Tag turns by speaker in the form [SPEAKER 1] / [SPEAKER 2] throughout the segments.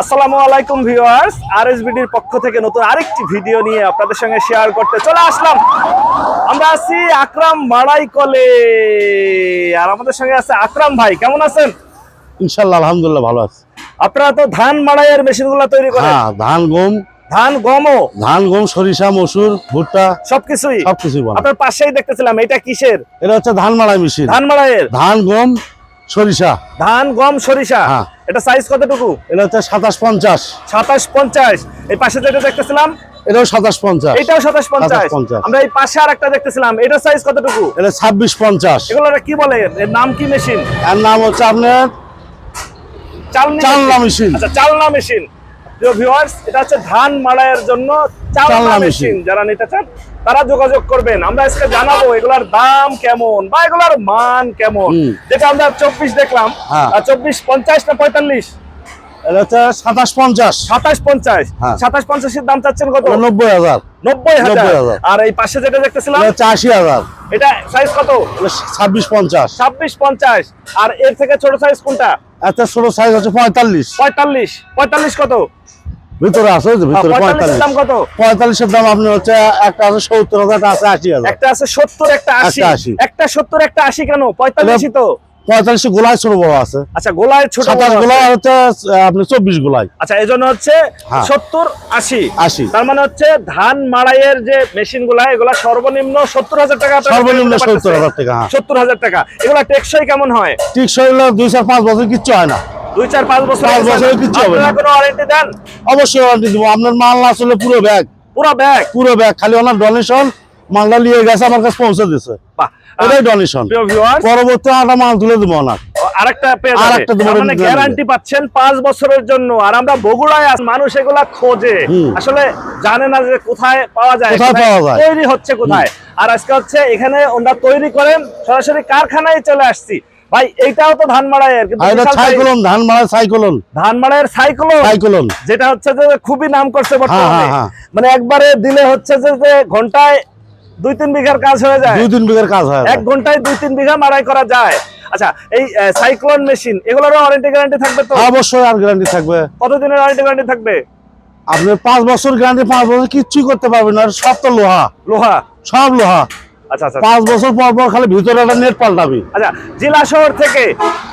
[SPEAKER 1] আসসালামু আলাইকুম ভিউয়ার্স আরএসবিডির পক্ষ থেকে নতুন আরেকটি ভিডিও নিয়ে আপনাদের সঙ্গে শেয়ার করতে চলে আসলাম। আমরা আছি আকরাম মাড়াই কলে আর আমাদের সঙ্গে আছে আকরাম ভাই কেমন আছেন?
[SPEAKER 2] ইনশাল্লাহ আলহামদুলিল্লাহ ভালো আছে।
[SPEAKER 1] আপনারা তো ধান মাড়াইয়ের মেশিনগুলো তৈরি করেন?
[SPEAKER 2] হ্যাঁ ধান গম।
[SPEAKER 1] ধান গমও?
[SPEAKER 2] ধান গম সরিষা মসুর ভুট্টা
[SPEAKER 1] সবকিছুই?
[SPEAKER 2] সবকিছুই
[SPEAKER 1] আপনার পাশেই দেখতেছিলাম এটা কিসের?
[SPEAKER 2] এটা হচ্ছে ধান মাড়াই মেশিন।
[SPEAKER 1] ধান মাড়াইয়ের?
[SPEAKER 2] ধান গম সরিষা।
[SPEAKER 1] ধান গম সরিষা?
[SPEAKER 2] হ্যাঁ।
[SPEAKER 1] এটা সাইজ কতটুকু?
[SPEAKER 2] এটা হচ্ছে সাতাশ পঞ্চাশ।
[SPEAKER 1] সাতাশ পঞ্চাশ। এই পাশে যেটা দেখতেছিলাম
[SPEAKER 2] এটাও সাতাশ পঞ্চাশ।
[SPEAKER 1] এটাও সাতাশ পঞ্চাশ।
[SPEAKER 2] 27
[SPEAKER 1] আমরা এই পাশে আর একটা দেখতেছিলাম এটা সাইজ কতটুকু?
[SPEAKER 2] এটা ছাব্বিশ পঞ্চাশ।
[SPEAKER 1] এগুলো কি বলে? এর নাম কি মেশিন
[SPEAKER 2] এর নাম হচ্ছে আপনার
[SPEAKER 1] চালনি
[SPEAKER 2] চালনা মেশিন
[SPEAKER 1] আচ্ছা চালনা মেশিন ভিউয়ার্স এটা হচ্ছে ধান মাড়াইয়ের জন্য চালনা মেশিন। যারা নিতে চান তারা যোগাযোগ করবেন। আমরা আজকে জানাব এগুলার দাম কেমন বা এগুলার মান কেমন। যেটা আমরা চব্বিশ দেখলাম
[SPEAKER 2] হ্যাঁ।
[SPEAKER 1] চব্বিশ পঞ্চাশ না পঁয়তাল্লিশ?
[SPEAKER 2] হ্যাঁ।
[SPEAKER 1] দাম চাচ্ছেন কত?
[SPEAKER 2] নব্বই হাজার।
[SPEAKER 1] নব্বই হাজার। আর এই পাশে যেটা দেখতেছিলাম
[SPEAKER 2] হাজার।
[SPEAKER 1] এটা সাইজ কত?
[SPEAKER 2] ছাব্বিশ পঞ্চাশ।
[SPEAKER 1] ছাব্বিশ পঞ্চাশ। আর এর থেকে ছোট সাইজ কোনটা?
[SPEAKER 2] এত ছোট সাইজ আছে পঁয়তাল্লিশ।
[SPEAKER 1] পঁয়তাল্লিশ। পঁয়তাল্লিশ কত?
[SPEAKER 2] ভিতরে আছে ভিতরে
[SPEAKER 1] দাম কত?
[SPEAKER 2] পঁয়তাল্লিশের দাম আপনার হচ্ছে একটা আছে সত্তর হাজার একটা আছে আশি হাজার।
[SPEAKER 1] একটা আছে সত্তর একটা আশি।
[SPEAKER 2] একটা 80
[SPEAKER 1] একটা সত্তর একটা আশি কেন? পঁয়তাল্লিশই তো।
[SPEAKER 2] পঁয়তাল্লিশ গোলায় ছোট বড় আছে।
[SPEAKER 1] আচ্ছা গোলায় ছোট
[SPEAKER 2] সাতাশ
[SPEAKER 1] বড়
[SPEAKER 2] গোলা
[SPEAKER 1] আছে।
[SPEAKER 2] হচ্ছে আপনি চব্বিশ গোলায়।
[SPEAKER 1] আচ্ছা এই জন্য হচ্ছে
[SPEAKER 2] হ্যাঁ।
[SPEAKER 1] সত্তর আশি।
[SPEAKER 2] আশি।
[SPEAKER 1] তার মানে হচ্ছে ধান মাড়াইয়ের যে মেশিনগুলা এগুলা সর্বনিম্ন সত্তর হাজার টাকা
[SPEAKER 2] সর্বনিম্ন সত্তর হাজার টাকা হ্যাঁ।
[SPEAKER 1] সত্তর হাজার টাকা। এগুলা টেকসই কেমন হয়?
[SPEAKER 2] ঠিক শরীরে দুই চার পাঁচ বছর কিচ্ছু হয় না।
[SPEAKER 1] দুই চার পাঁচ বছর
[SPEAKER 2] পাঁচ। বছরে কিচ্ছু হবে না।
[SPEAKER 1] কোনো ওয়ারেন্টি দেন?
[SPEAKER 2] অবশ্যই ওয়ারেন্টি দিব। আপনার মাল না আসলে পুরো ব্যাগ।
[SPEAKER 1] পুরো ব্যাগ?
[SPEAKER 2] পুরো ব্যাগ। খালি ওনার ডোনেশন মালটা নিয়ে গেছে আমার কাছে পৌঁছে দিছে
[SPEAKER 1] বাহ।
[SPEAKER 2] এটাই ডোনেশন পরবর্তী আটা মাল তুলে দিব ওনার
[SPEAKER 1] আরেকটা পেয়ে
[SPEAKER 2] আর
[SPEAKER 1] যাবে।
[SPEAKER 2] একটা দেবো
[SPEAKER 1] তার মানে
[SPEAKER 2] রেডি করে
[SPEAKER 1] গ্যারান্টি পাচ্ছেন পাঁচ বছরের জন্য। আর আমরা বগুড়ায় মানুষ এগুলা খোঁজে। আসলে জানে না যে কোথায় পাওয়া যায়
[SPEAKER 2] কোথায় পাওয়া যায়।
[SPEAKER 1] তৈরি হচ্ছে কোথায়। আর আজকে হচ্ছে এখানে ওনারা তৈরি করেন সরাসরি কারখানায় চলে আসছি। ভাই এইটাও তো
[SPEAKER 2] সাইক্লোন সাইক্লোন।
[SPEAKER 1] সাইক্লোন?
[SPEAKER 2] সাইক্লোন।
[SPEAKER 1] যেটা হচ্ছে যে খুবই নাম করছে বর্তমানে
[SPEAKER 2] হ্যাঁ, হ্যাঁ।
[SPEAKER 1] মানে একবারে দিলে হচ্ছে যে ঘন্টায় দুই তিন বিঘার কাজ হয়ে যায়।
[SPEAKER 2] দুই তিন বিঘার কাজ হয়
[SPEAKER 1] এক ঘন্টায় দুই তিন বিঘা মারাই করা যায়। আচ্ছা এই সাইক্লোন মেশিন এগুলোর ওয়ারেন্টি গ্যারান্টি থাকবে তো?
[SPEAKER 2] অবশ্যই আর গ্যারান্টি থাকবে।
[SPEAKER 1] কতদিনের ওয়ারেন্টি গ্যারান্টি থাকবে?
[SPEAKER 2] আপনি পাঁচ বছর গ্যারান্টি পাঁচ বছর কিচ্ছুই করতে পারবেন না আর সব তো লোহা।
[SPEAKER 1] লোহা?
[SPEAKER 2] সব লোহা।
[SPEAKER 1] আচ্ছা আচ্ছা।
[SPEAKER 2] পাঁচ বছর পর পর খালি ভিতরে একটা নেট পাল্টাবি।
[SPEAKER 1] আচ্ছা জেলা শহর থেকে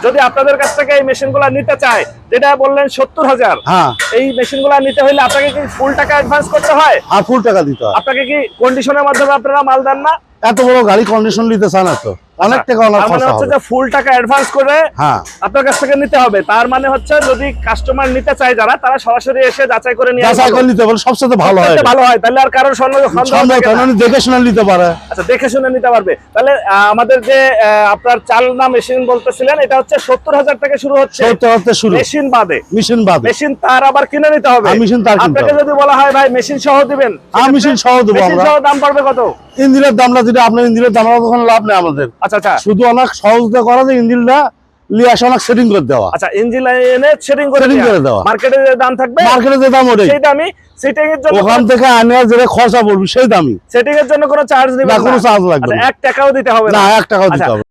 [SPEAKER 1] যদি আপনাদের কাছ থেকে এই মেশিনগুলো নিতে চায় যেটা বললেন সত্তর হাজার
[SPEAKER 2] হ্যাঁ।
[SPEAKER 1] এই মেশিনগুলো নিতে হলে আপনাকে কি ফুল টাকা অ্যাডভান্স করতে হয়?
[SPEAKER 2] আর ফুল টাকা দিতে হয়।
[SPEAKER 1] আপনাকে কি কন্ডিশনের মাধ্যমে আপনারা মাল দেন না?
[SPEAKER 2] এত বড় গাড়ি কন্ডিশন নিতে চান না তো। অনেক টাকা অনেক
[SPEAKER 1] মানে হচ্ছে
[SPEAKER 2] হবে।
[SPEAKER 1] যে ফুল টাকা অ্যাডভান্স করে
[SPEAKER 2] হ্যাঁ।
[SPEAKER 1] আপনার কাছ থেকে নিতে হবে। তার মানে হচ্ছে যদি কাস্টমার নিতে চায় যারা তারা সরাসরি এসে যাচাই করে নিয়ে
[SPEAKER 2] যাচাই করে নিতে পারলে সবচেয়ে ভালো হয়
[SPEAKER 1] ভালো হয়। তাহলে আর কারোর সন্দেহ থাকে
[SPEAKER 2] থাকে
[SPEAKER 1] না।
[SPEAKER 2] না, দেখে শুনে নিতে পারে।
[SPEAKER 1] আচ্ছা দেখে শুনে নিতে পারবে। তাহলে আমাদের যে আপনার চালনা মেশিন বলতেছিলেন এটা হচ্ছে সত্তর হাজার থেকে শুরু হচ্ছে।
[SPEAKER 2] সত্তর হতে শুরু।
[SPEAKER 1] মেশিন বাদে।
[SPEAKER 2] মেশিন বাদে।
[SPEAKER 1] মেশিন তার আবার কিনে নিতে হবে।
[SPEAKER 2] মেশিন তার
[SPEAKER 1] আপনাকে যদি বলা হয় ভাই মেশিন সহ দিবেন
[SPEAKER 2] হ্যাঁ, মেশিন সহ দেবো
[SPEAKER 1] মেশিন সহ দাম পড়বে কত?
[SPEAKER 2] ইঞ্জিনের দামটা যেটা আপনার ইঞ্জিনের দাম তখন লাভ নেই আমাদের।
[SPEAKER 1] আচ্ছা আচ্ছা।
[SPEAKER 2] শুধু অনেক সহজতে করা যে ইঞ্জিনটা লিয়ে আসে অনেক সেটিং করে দেওয়া।
[SPEAKER 1] আচ্ছা ইঞ্জিন সেটিং করে
[SPEAKER 2] করে
[SPEAKER 1] দেওয়া। মার্কেটে যে দাম থাকবে
[SPEAKER 2] মার্কেটে যে দাম ওটাই।
[SPEAKER 1] সেই দামই সেটিং এর জন্য
[SPEAKER 2] ওখান থেকে আনে যেটা খরচা পড়বে সেই দামই।
[SPEAKER 1] সেটিং এর জন্য কোনো চার্জ দিবেন
[SPEAKER 2] না কোনো চার্জ লাগবে না।
[SPEAKER 1] এক টাকাও দিতে হবে
[SPEAKER 2] না এক টাকাও দিতে হবে